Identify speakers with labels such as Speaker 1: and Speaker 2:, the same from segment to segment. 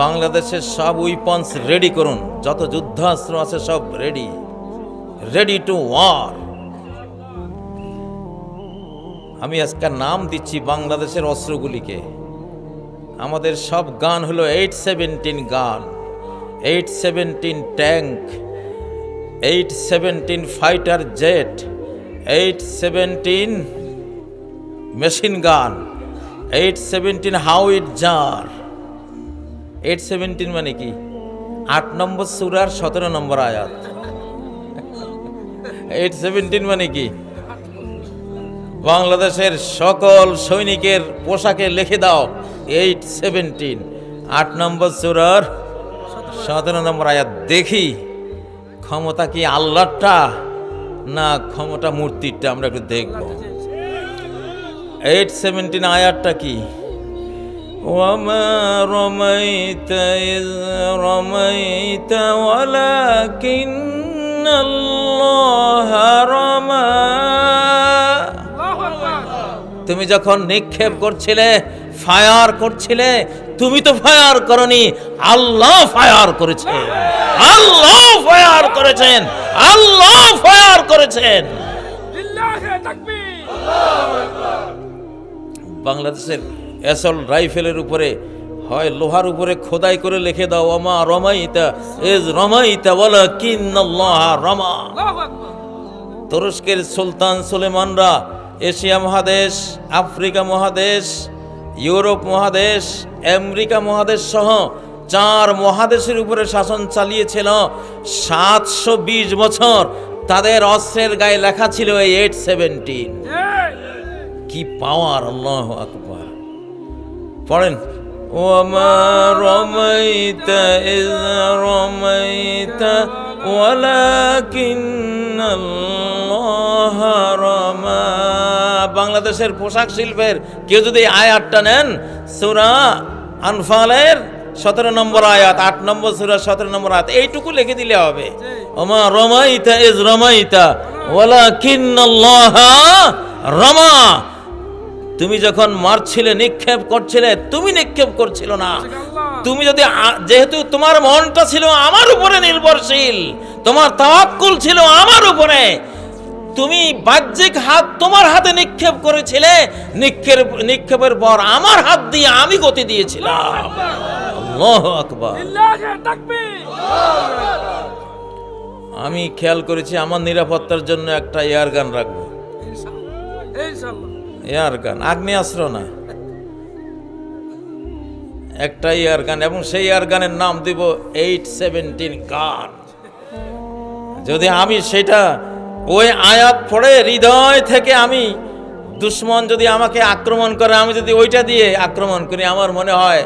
Speaker 1: বাংলাদেশের সব weapons ready করুন। যত যুদ্ধাস্ত্র আছে সব রেডি রেডি টু ওয়ার আমি আজকে নাম দিচ্ছি বাংলাদেশের অস্ত্রগুলিকে। আমাদের সব গান হলো eight seventeen gun. Eight seventeen tank eight seventeen fighter jet eight seventeen machine gun eight seventeen howitzer eight seventeen মানে কি? আট নম্বর সুরার সতেরো নম্বর আয়াত। এইট সেভেন্টিন মানে কি? বাংলাদেশের সকল সৈনিকের পোশাকে লিখে দাও এইট সেভেন্টিন আট নম্বর সুরার সতেরো নম্বর আয়াত। দেখি, ক্ষমতা কি আল্লাহটা না ক্ষমতা মূর্তিটা আমরা একটু দেখব। এইট সেভেন্টিন আয়াতটা কি? وما رميت إذ رميت ولكن الله رمى তুমি যখন নিক্ষেপ করছিলে ফায়ার করছিলে তুমি তো ফায়ার করনি আল্লাহ ফায়ার করেছে আল্লাহ ফায়ার করেছেন আল্লাহ ফায়ার করেছেন
Speaker 2: লিল্লাহে তাকবীর
Speaker 1: বাংলাদেশের অ্যাসল রাইফেলের উপরে হয় লোহার উপরে খোদাই করে লিখে দাও অমা রমাইতা এজ রমাইতা বলা কিন্নাল্লাহ রমা তুরস্কের সুলতান সুলেমানরা এশিয়া মহাদেশ আফ্রিকা মহাদেশ ইউরোপ মহাদেশ আমেরিকা মহাদেশ সহ চার মহাদেশের উপরে শাসন চালিয়েছিল। সাতশো বিশ বছর তাদের অস্ত্রের গায়ে লেখা ছিল এই এইট সেভেন্টিন। কি পাওয়ার আল্লাহ আকবার। পড়েন। বাংলাদেশের পোশাক শিল্পের কেউ যদি আয়াতটা নেন, সূরা আনফালের সতেরো নম্বর আয়াত, আট নম্বর সূরা সতেরো নম্বর আয়াত, এইটুকু লিখে দিলে হবে। ওমা রমাইতা ইজ রমাইতা, ওয়ালাকিন্নাল্লাহ রমা। তুমি যখন মারছিলে নিক্ষেপ করছিলে তুমি নিক্ষেপ করছিল না। তুমি যদি যেহেতু তোমার মনটা ছিল আমার উপরে নির্ভরশীল তোমার তাওয়াক্কুল ছিল আমার উপরে তুমি বাহ্যিক হাত তোমার হাতে নিক্ষেপ করেছিলে নিক্ষেপ নিক্ষেপের পর আমার হাত দিয়ে আমি গতি দিয়েছিলাম। আমি খেয়াল করেছি আমার নিরাপত্তার জন্য একটা এয়ার গান রাখব।
Speaker 2: ইনশাআল্লাহ
Speaker 1: এয়ার গান, আগ্নেয়াস্ত্র না। একটা এয়ার গান, এবং সেই এয়ার গানের নাম দিব এইট সেভেন্টিন গান। যদি আমি সেটা ওই আয়াত পড়ে হৃদয় থেকে আমি দুশ্মন যদি আমাকে আক্রমণ করে, আমি যদি ওইটা দিয়ে আক্রমণ করি, আমার মনে হয়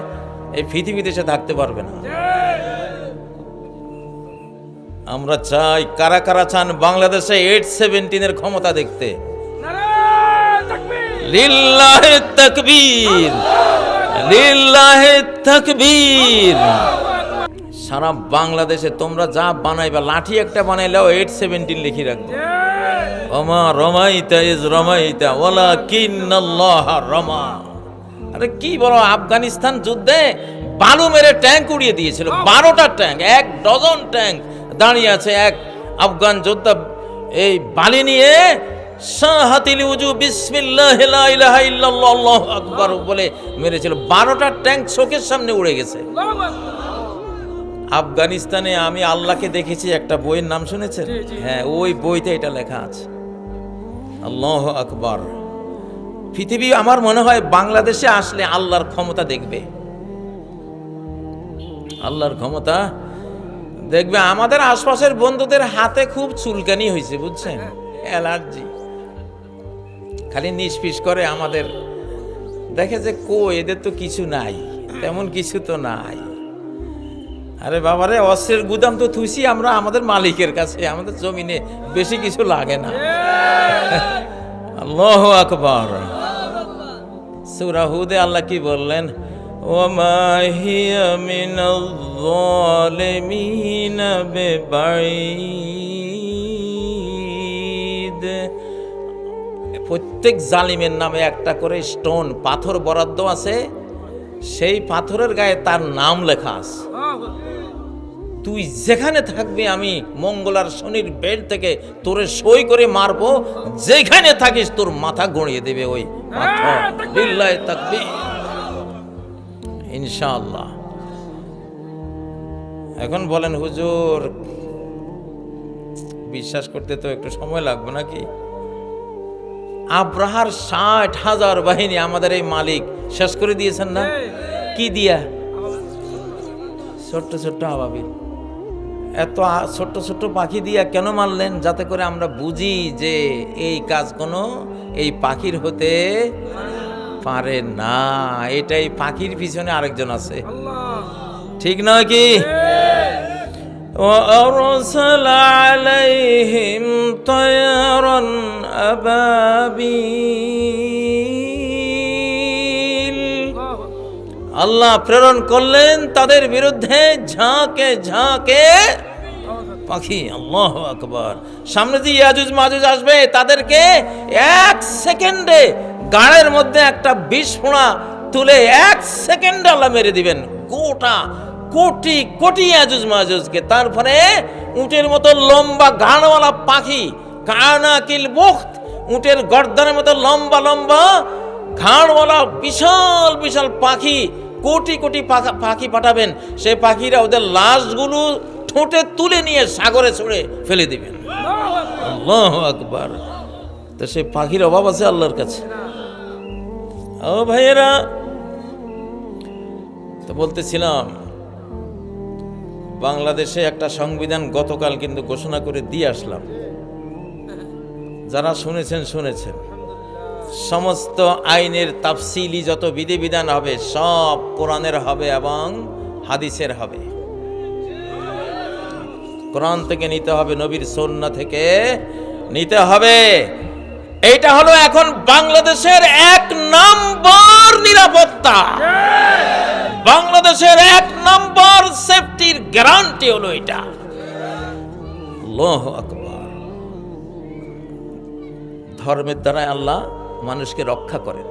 Speaker 1: এই পৃথিবীতে সে থাকতে পারবে না। আমরা চাই কারা কারা চান বাংলাদেশে এইট সেভেন্টিনের ক্ষমতা দেখতে। লিল্লাহে তাকবীর লিল্লাহে তাকবীর। সারা বাংলাদেশে তোমরা যা বানাইবা, লাঠি একটা বানাইলেও এইট সেভেন্টিন লিখে রাখবে। ওমা রমাইতা ইজ রমাইতা ওলা কিন্নাল্লাহ রমা। আরে কি বলো, আফগানিস্তান যুদ্ধে বালু মেরে ট্যাঙ্ক উড়িয়ে দিয়েছিল। বারোটা ট্যাঙ্ক, এক ডজন ট্যাঙ্ক দাঁড়িয়ে আছে এক আফগান যোদ্ধা। এই বালি নিয়ে সাহাতিল উজু বিসমিল্লাহ আল্লাহু বলে মেরেছিল। বারোটা ট্যাঙ্ক চোখের সামনে উড়ে গেছে। আফগানিস্তানে আমি আল্লাহকে দেখেছি একটা বইয়ের নাম শুনেছেন। হ্যাঁ ওই বইতে এটা লেখা আছে। আল্লাহ আকবর। পৃথিবী আমার মনে হয় বাংলাদেশে আসলে আল্লাহর ক্ষমতা দেখবে। আল্লাহর ক্ষমতা দেখবে। আমাদের আশপাশের বন্ধুদের হাতে খুব চুলকানি হয়েছে বুঝছেন? অ্যালার্জি। খালি নিষ্পিস করে আমাদের। দেখে যে কো এদের তো কিছু নাই তেমন কিছু তো নাই। আরে বাবারে অস্ত্রের গুদাম তো থুসি আমরা আমাদের মালিকের কাছে আমাদের জমিনে বেশি কিছু লাগে না। আল্লাহ আকবর। সূরা হুদে আল্লাহ কি বললেন? ওমা হিয়া মিনাল যালিমিন বিবাঈদ প্রত্যেক জালিমের নামে একটা করে স্টোন পাথর বরাদ্দ আছে। সেই পাথরের গায়ে তার নাম লেখা আছে। তুই যেখানে থাকবি আমি মঙ্গলার শনির বেড থেকে তোরে সই করে মারবো। যেখানে থাকিস তোর মাথা গড়িয়ে দেবে ওই। ইনশাআল্লাহ। এখন বলেন, হুজুর, বিশ্বাস করতে তো একটু সময় লাগবে নাকি? আব্রাহার ষাট হাজার বাহিনী আমাদের এই মালিক শেষ করে দিয়েছেন না কি দিয়া ছোট্ট ছোট্ট আবাবিল এত আ- ছোট্ট ছোট্ট পাখি দিয়া কেন মারলেন যাতে করে আমরা বুঝি যে এই কাজ কোনো এই পাখির হতে পারে না এটাই পাখির পিছনে আরেকজন আছে ঠিক নয় কি وأرسل عليهم طيرا আবাবিল। আল্লাহ প্রেরণ করলেন তাদের বিরুদ্ধে ঝাঁকে ঝাঁকে পাখি। আল্লাহ আকবর। সামনে দিয়ে ইয়াজুজ মাজুজ আসবে, তাদেরকে এক সেকেন্ডে গাড়ের মধ্যে একটা বিস্ফোড়া তুলে এক সেকেন্ডে আল্লাহ মেরে দিবেন। গোটা কোটি কোটি ইয়াজুজ মাজুজকে। তারপরে উটের মতো লম্বা ঘাড়ওয়ালা পাখি কানাকিল বুখত উটের গর্দানের মতো লম্বা লম্বা ঘাড়ওয়ালা বিশাল বিশাল পাখি, কোটি কোটি পাখা- পাঠাবেন। সেই পাখিরা ওদের লাশগুলো ঠোঁটে তুলে নিয়ে সাগরে ছুঁড়ে ফেলে দিবেন। আকবার। তো সেই পাখির অভাব আছে আল্লাহর কাছে। ও ভাইয়েরা, তো বলতেছিলাম, বাংলাদেশে একটা সংবিধান গতকাল কিন্তু ঘোষণা করে দিয়ে আসলাম। যারা শুনেছেন শুনেছেন। সমস্ত আইনের তাফসিলি যত বিধিবিধান হবে, সব কোরআনের হবে এবং হাদিসের হবে। কোরআন থেকে নিতে হবে, নবীর সন্না থেকে নিতে হবে। এইটা হলো এখন বাংলাদেশের এক নম্বর নিরাপত্তা। বাংলাদেশের এক নম্বর সেফটির গ্যারান্টি হলো এটা। আকবার। ধর্মের দ্বারা আল্লাহ মানুষকে রক্ষা করেন।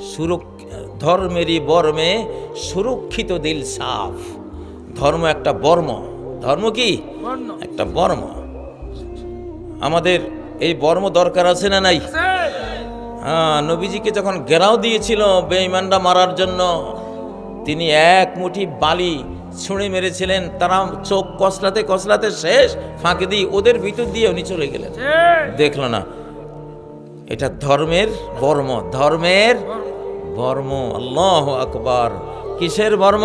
Speaker 1: সুরক্ষ- ধর্মেরই বর্মে সুরক্ষিত দিল সাফ। ধর্ম একটা বর্ম। ধর্ম কি? একটা বর্ম। আমাদের এই বর্ম দরকার আছে না নাই? হ্যাঁ নবীজিকে যখন গেরাও দিয়েছিল বেঈমানরা মারার জন্য তিনি এক মুঠি বালি ছুঁড়ে মেরেছিলেন। তারা চোখ কসলাতে কসলাতে শেষ ফাঁকে দিয়ে ওদের ভিতর দিয়ে উনি চলে গেলেন। দেখল না। এটা ধর্মের বর্ম ধর্মের বর্ম। আল্লাহ আকবর। কিসের বর্ম?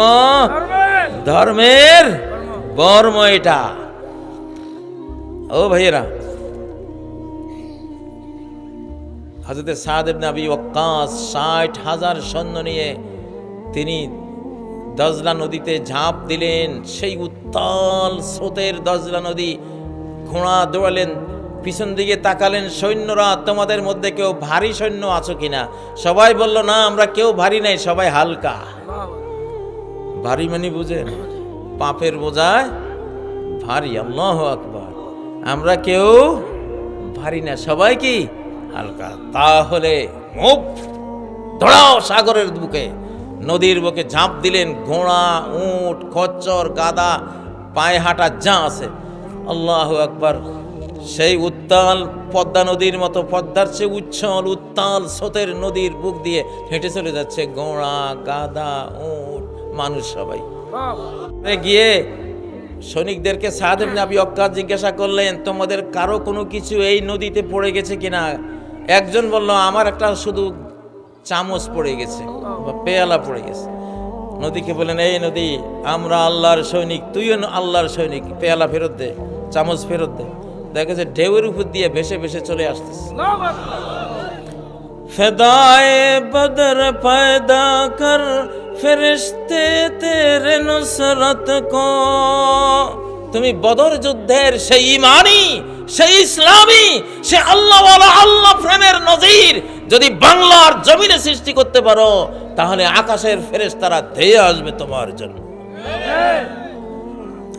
Speaker 1: ধর্মের বর্ম এটা। ও ভাইয়েরা হাজরতে সাদ নবী ওয়াক্কাস ষাট হাজার সৈন্য নিয়ে তিনি দজলা নদীতে ঝাঁপ দিলেন। সেই উত্তাল স্রোতের দজলা নদী ঘোড়া দৌড়ালেন। পিছন দিকে তাকালেন, সৈন্যরা, তোমাদের মধ্যে কেউ ভারী সৈন্য আছো কিনা? সবাই বলল, না, আমরা কেউ ভারী নাই, সবাই হালকা। ভারী মানে বুঝেন, পাপের বোঝায় ভারী, আল্লাহ আকবার। আমরা কেউ ভারী না, সবাই কি হালকা? তাহলে মুখ দৌড়াও সাগরের বুকে। নদীর বুকে ঝাঁপ দিলেন, ঘোড়া, উট, খচ্চর গাদা পায়ে হাঁটা যা আছে। আল্লাহ আকবার। সেই উত্তাল পদ্মা নদীর মতো পদ্মার চেয়ে উচ্ছল উত্তাল স্রোতের নদীর বুক দিয়ে হেঁটে চলে যাচ্ছে গোড়া গাদা উট মানুষ সবাই। গিয়ে সৈনিকদেরকে সাহেব নাবি অক্কার জিজ্ঞাসা করলেন তোমাদের কারও কোনো কিছু এই নদীতে পড়ে গেছে কিনা? একজন বলল আমার একটা শুধু চামচ পড়ে গেছে বা পেয়ালা পড়ে গেছে। নদীকে বললেন এই নদী আমরা আল্লাহর সৈনিক তুইও আল্লাহর সৈনিক পেয়ালা ফেরত দে চামচ ফেরত দে। দেখে যে ঢেউয়ের উপর দিয়ে ভেসে ভেসে চলে আসতেছে। ফেদায় বদর ফায়দা কর, ফেরিস্তে তেরে নুসরত কো। তুমি বদর যুদ্ধের সেই ইমানি, সেই ইসলামী সে আল্লাহ আল্লাহ প্রেমের নজির যদি বাংলার জমিনে সৃষ্টি করতে পারো, তাহলে আকাশের ফেরেস তারা ধেয়ে আসবে তোমার জন্য।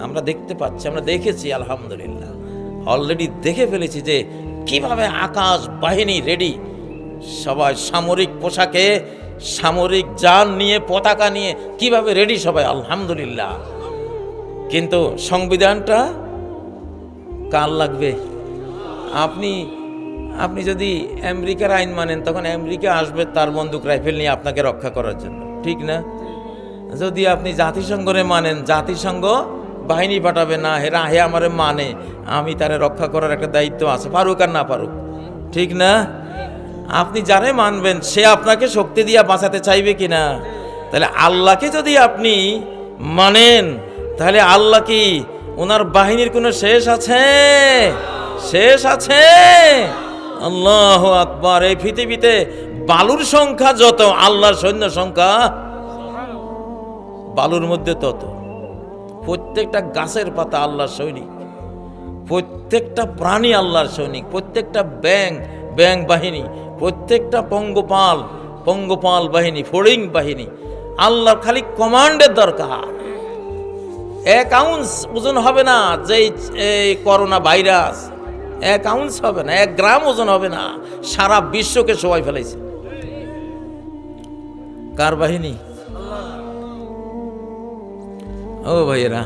Speaker 1: আমরা দেখতে পাচ্ছি, আমরা দেখেছি, আলহামদুলিল্লাহ। অলরেডি দেখে ফেলেছি যে কীভাবে আকাশ বাহিনী রেডি সবাই সামরিক পোশাকে, সামরিক যান নিয়ে, পতাকা নিয়ে কীভাবে রেডি সবাই, আলহামদুলিল্লাহ। কিন্তু সংবিধানটা কার লাগবে? আপনি আপনি যদি আমেরিকার আইন মানেন, তখন আমেরিকা আসবে তার বন্দুক, রাইফেল নিয়ে আপনাকে রক্ষা করার জন্য। ঠিক না? যদি আপনি জাতিসংঘরে মানেন, জাতিসংঘ বাহিনী পাঠাবে না, হেরা, হে আমারে মানে। আমি তারে রক্ষা করার একটা দায়িত্ব আছে। পারুক আর না পারুক ঠিক না? আপনি যারে মানবেন, সে আপনাকে শক্তি দিয়া বাঁচাতে চাইবে কি না তাহলে আল্লাহকে যদি আপনি মানেন, তাহলে আল্লাহ কি ওনার বাহিনীর কোনো শেষ আছে? শেষ আছে? আল্লাহ আকবার। এই পৃথিবীতে বালুর সংখ্যা যত, আল্লাহর সৈন্য সংখ্যা বালুর মধ্যে তত। প্রত্যেকটা গাছের পাতা আল্লাহর সৈনিক, প্রত্যেকটা প্রাণী আল্লাহর সৈনিক, প্রত্যেকটা ব্যাং ব্যাং বাহিনী, প্রত্যেকটা পঙ্গপাল পঙ্গপাল বাহিনী, ফড়িং বাহিনী, আল্লাহর খালি কমান্ডের দরকার। এক আউন্স ওজন হবে না যে এই করোনা ভাইরাস, এক আউন্স হবে না, এক গ্রাম ওজন হবে না, সারা বিশ্বকে সবাই ফেলাইছে। কার বাহিনী? ও ভাইয়েরা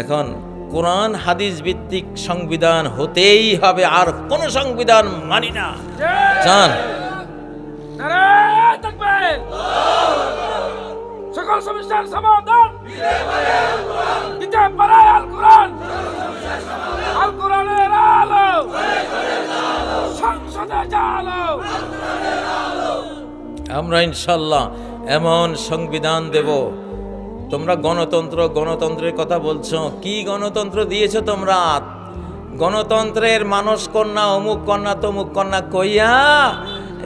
Speaker 1: এখন কোরআন হাদিস ভিত্তিক সংবিধান হতেই হবে আর কোন সংবিধান মানি না। জান।
Speaker 2: নারে তাকবীর সকল সমস্যার সমাধান। দিতে পারে আল কোরআন। আল কোরআনের আলো। সংসদে জালো
Speaker 1: আমরা ইনশাল্লাহ এমন সংবিধান দেব। তোমরা গণতন্ত্র গণতন্ত্রের কথা বলছো। কি গণতন্ত্র দিয়েছ তোমরা? গণতন্ত্রের মানস কন্যা অমুক কন্যা তমুক কন্যা কইয়া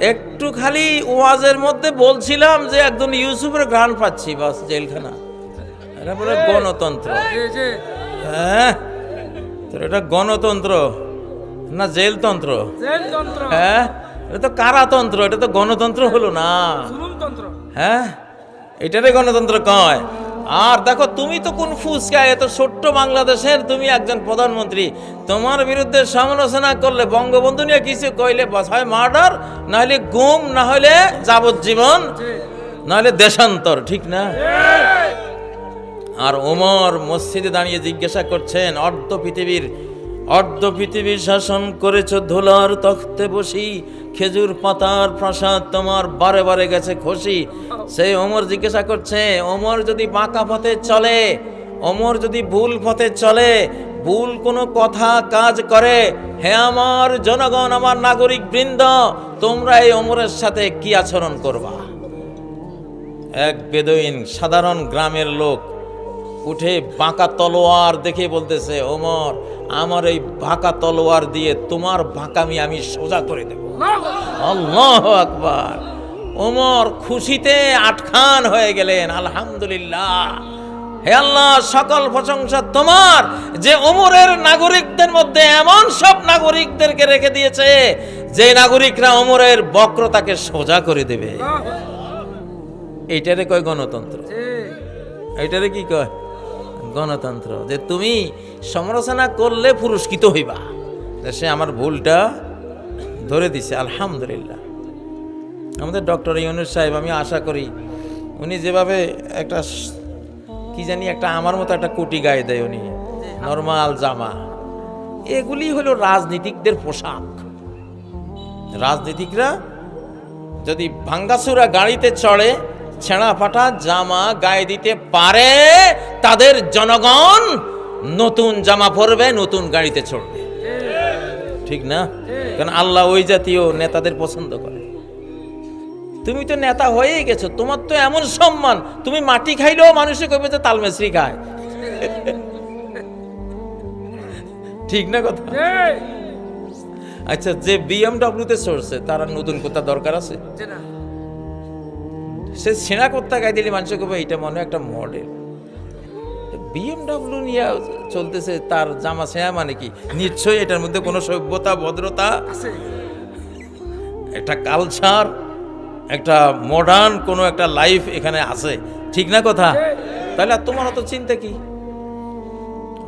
Speaker 1: একটু খালি ওয়াজের মধ্যে বলছিলাম যে একজন ইউসুফের ঘ্রাণ পাচ্ছি বাস জেলখানা। এটা বলে গণতন্ত্র। হ্যাঁ? তোর এটা গণতন্ত্র না জেলতন্ত্র? হ্যাঁ? এটা তো কারাতন্ত্র এটা তো গণতন্ত্র হলো না। হ্যাঁ? এটারে গণতন্ত্র কয়। আর দেখো তুমি তো কোন ফুসকা এত ছোট্ট বাংলাদেশের তুমি একজন প্রধানমন্ত্রী। তোমার বিরুদ্ধে সমালোচনা করলে বঙ্গবন্ধু নিয়ে কিছু কইলে হয় মার্ডার না হলে গুম না হলে যাবজ্জীবন
Speaker 2: জি
Speaker 1: না হলে দেশান্তর ঠিক না? আর ওমর মসজিদে দাঁড়িয়ে জিজ্ঞাসা করছেন অর্ধ পৃথিবীর অর্ধ পৃথিবী শাসন করেছ ধুলার তখতে বসি, খেজুর পাতার প্রাসাদ তোমার বারে বারে গেছে খুশি সেই ওমর জিজ্ঞাসা করছে, ওমর যদি বাঁকা পথে চলে, ওমর যদি ভুল পথে চলে, ভুল কোনো কথা কাজ করে, হে আমার জনগণ, আমার নাগরিক বৃন্দ, তোমরা এই অমরের সাথে কি আচরণ করবা? এক বেদইন সাধারণ গ্রামের লোক উঠে বাঁকা তলোয়ার দেখে বলতেছে, ওমর আমার এই বাঁকা তলোয়ার দিয়ে তোমার বাঁকামি আমি সোজা করে দেব। আল্লাহ আকবার। ওমর খুশিতে আটখান হয়ে গেলেন, আলহামদুলিল্লাহ। হে আল্লাহ, সকল প্রশংসা তোমার যে ওমরের নাগরিকদের মধ্যে এমন সব নাগরিকদেরকে রেখে দিয়েছে, যে নাগরিকরা ওমরের বক্রতাকে সোজা করে দেবে। এইটারে কয় গণতন্ত্র? এইটারে কি কয়? গণতন্ত্র, যে তুমি সমালোচনা করলে পুরস্কৃত হইবা। সে আমার ভুলটা ধরে দিছে, আলহামদুলিল্লাহ। আমাদের ডক্টর ইউনুস সাহেব, আমি আশা করি উনি যেভাবে একটা কি জানি একটা আমার মতো একটা কুটি গায়ে দেয় উনি, নর্মাল জামা। এগুলি হলো রাজনীতিকদের পোশাক। রাজনীতিকরা যদি ভাঙ্গাসুরা গাড়িতে চড়ে ছেঁড়া ফাটা জামা গায়ে দিতে পারে তাদের জনগণ নতুন জামা পরবে নতুন গাড়িতে চড়বে। ঠিক না? কারণ আল্লাহ ওই জাতীয় নেতাদের পছন্দ করে। তুমি তো নেতা হয়েই গেছো তোমার তো এমন সম্মান তুমি মাটি খাইলেও মানুষে কইবে যে তালমেশ্রি খায়। ঠিক না কথা? আচ্ছা যে বিএমডব্লিউতে চড়ছে তারা নতুন কোথা দরকার আছে?
Speaker 2: না।
Speaker 1: সে ছেঁড়া কোথা গাই দিলে মানুষ কবে? এটা মনে একটা মডেল বিএমডব্লিউ নিয়ে চলতেছে তার জামা ছেঁড়া মানে কি? নিশ্চয়ই এটার মধ্যে কোনো সভ্যতা ভদ্রতা একটা কালচার একটা মডার্ন কোনো একটা লাইফ এখানে আছে। ঠিক না কথা? তাহলে আর তোমার অত চিন্তা কি?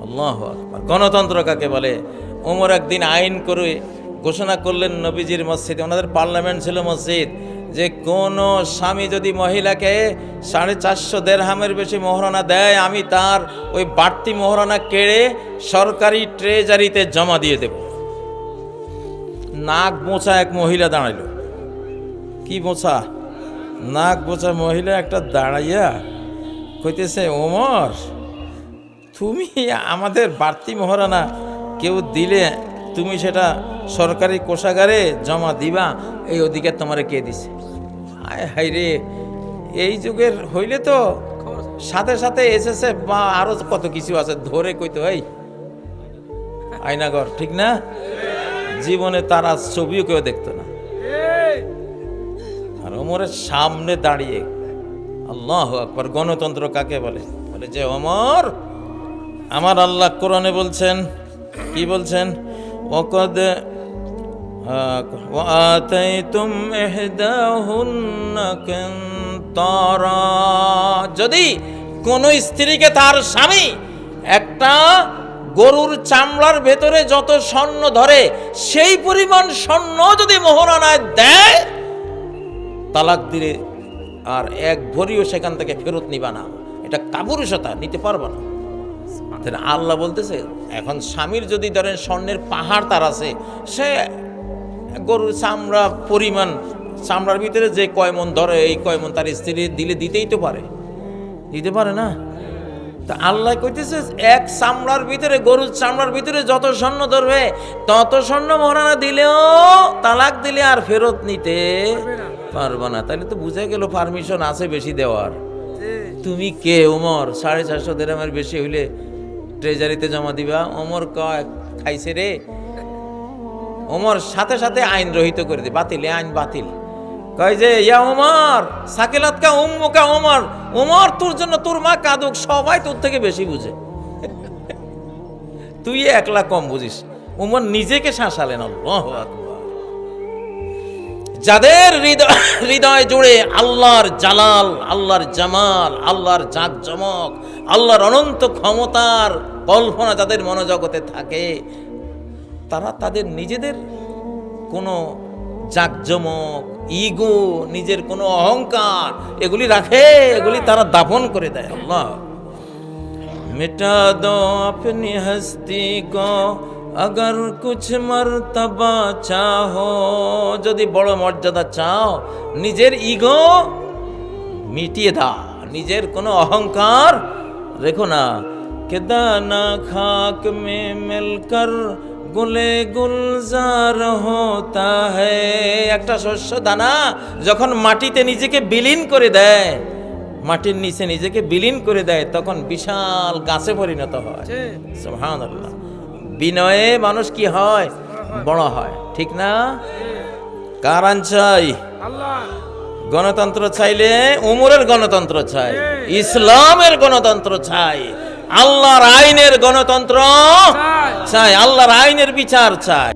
Speaker 1: আল্লাহ আকবার। গণতন্ত্র কাকে বলে? ওমর একদিন আইন করে ঘোষণা করলেন নবীজির মসজিদে। ওনাদের পার্লামেন্ট ছিল মসজিদ। যে কোনো স্বামী যদি মহিলাকে সাড়ে চারশো দেড়হামের বেশি মোহরানা দেয়, আমি তার ওই বাড়তি মোহরানা কেড়ে সরকারি ট্রেজারিতে জমা দিয়ে দেব। নাক মোছা এক মহিলা দাঁড়াইল। কি মোছা? নাক বোচা মহিলা একটা দাঁড়াইয়া কইতেছে, ওমর, তুমি আমাদের বাড়তি মহারানা কেউ দিলে, তুমি সেটা সরকারি কোষাগারে জমা দিবা, এই অধিকার তোমারে কে দিছে? হায় হাই রে, এই যুগের হইলে তো সাথে সাথে এসেছে বা আরও কত কিছু আছে, ধরে কইতে হয়। আয়নাগর, ঠিক না? জীবনে তারা ছবিও কেউ দেখতো না। আর ওমরের সামনে দাঁড়িয়ে, আল্লাহ আকবর, গণতন্ত্র কাকে বলে? বলে যে অমর আমার আল্লাহ কোরআনে বলছেন, কি বলছেন? ওকদ وآتيتم إحداهن قنطارا যদি কোন স্ত্রীকে তার স্বামী একটা গরুর চামড়ার ভেতরে যত স্বর্ণ ধরে সেই পরিমাণ স্বর্ণ যদি মোহরানায় দেয় তালাক দিলে আর এক ভরিও সেখান থেকে ফেরত নিবা না এটা কাপুরুষতা নিতে পারবা না তাহলে আল্লাহ বলতেছে এখন স্বামীর যদি ধরেন স্বর্ণের পাহাড় তার আছে সে গরুর চামড়া পরিমাণ, চামড়ার ভিতরে যে কয় মন ধরে, এই কয় মন তার স্ত্রী দিলে দিতেই তো পারে। দিতে পারে না? তা আল্লাহ কইতেছে, এক চামড়ার ভিতরে, গরুর চামড়ার ভিতরে যত স্বর্ণ ধরবে, তত স্বর্ণ মহারানা দিলেও তালাক দিলে আর ফেরত নিতে পারব না। তাহলে তো বুঝে গেল পারমিশন আছে বেশি দেওয়ার। তুমি কে? ওমর, সাড়ে চারশো দেড়ামের বেশি হইলে ট্রেজারিতে জমা দিবা। ওমর কয়, খাইছে রে ওমর সাথে সাথে আইন রহিত করে দে, বাতিল আইন বাতিল। কয় যে, ইয়া ওমর, সাকিলাত কা উম্মুকা ওমর ওমর, তোর জন্য তোর মা কাদুক, সবাই তোর থেকে বেশি বুঝে। তুই একলা কম বুঝিস। ওমর নিজেকে শাসালেন, আল্লাহু যাদের হৃদয় হৃদয় জুড়ে আল্লাহর জালাল, আল্লাহর জামাল, আল্লাহর জাকজমক, আল্লাহর অনন্ত ক্ষমতার কল্পনা যাদের মনোজগতে থাকে তারা তাদের নিজেদের কোনো জাকজমক, ইগো, নিজের কোনো অহংকার, এগুলি রাখে, এগুলি তারা দাফন করে দেয়। আল্লাহ। মেটা দো আপনি হস্তি কো, আগর কুছ মর্তবা চাহো। যদি বড় মর্যাদা চাও, নিজের ইগো মিটিয়ে দাও, নিজের কোনো অহংকার রেখো না। কেদানা খাক মে মিলকর গুলে গুলজার হতা হে। একটা শস্য দানা যখন মাটিতে নিজেকে বিলীন করে দেয় মাটির নিচে নিজেকে বিলীন করে দেয় তখন বিশাল গাছে পরিণত হয়। বিনয়ে মানুষ কি হয়? বড় হয়। ঠিক না? কার আইন চাই গণতন্ত্র চাইলে উমরের গণতন্ত্র চাই ইসলামের গণতন্ত্র চাই। আল্লাহর আইনের গণতন্ত্র চাই। আল্লাহর আইনের বিচার চাই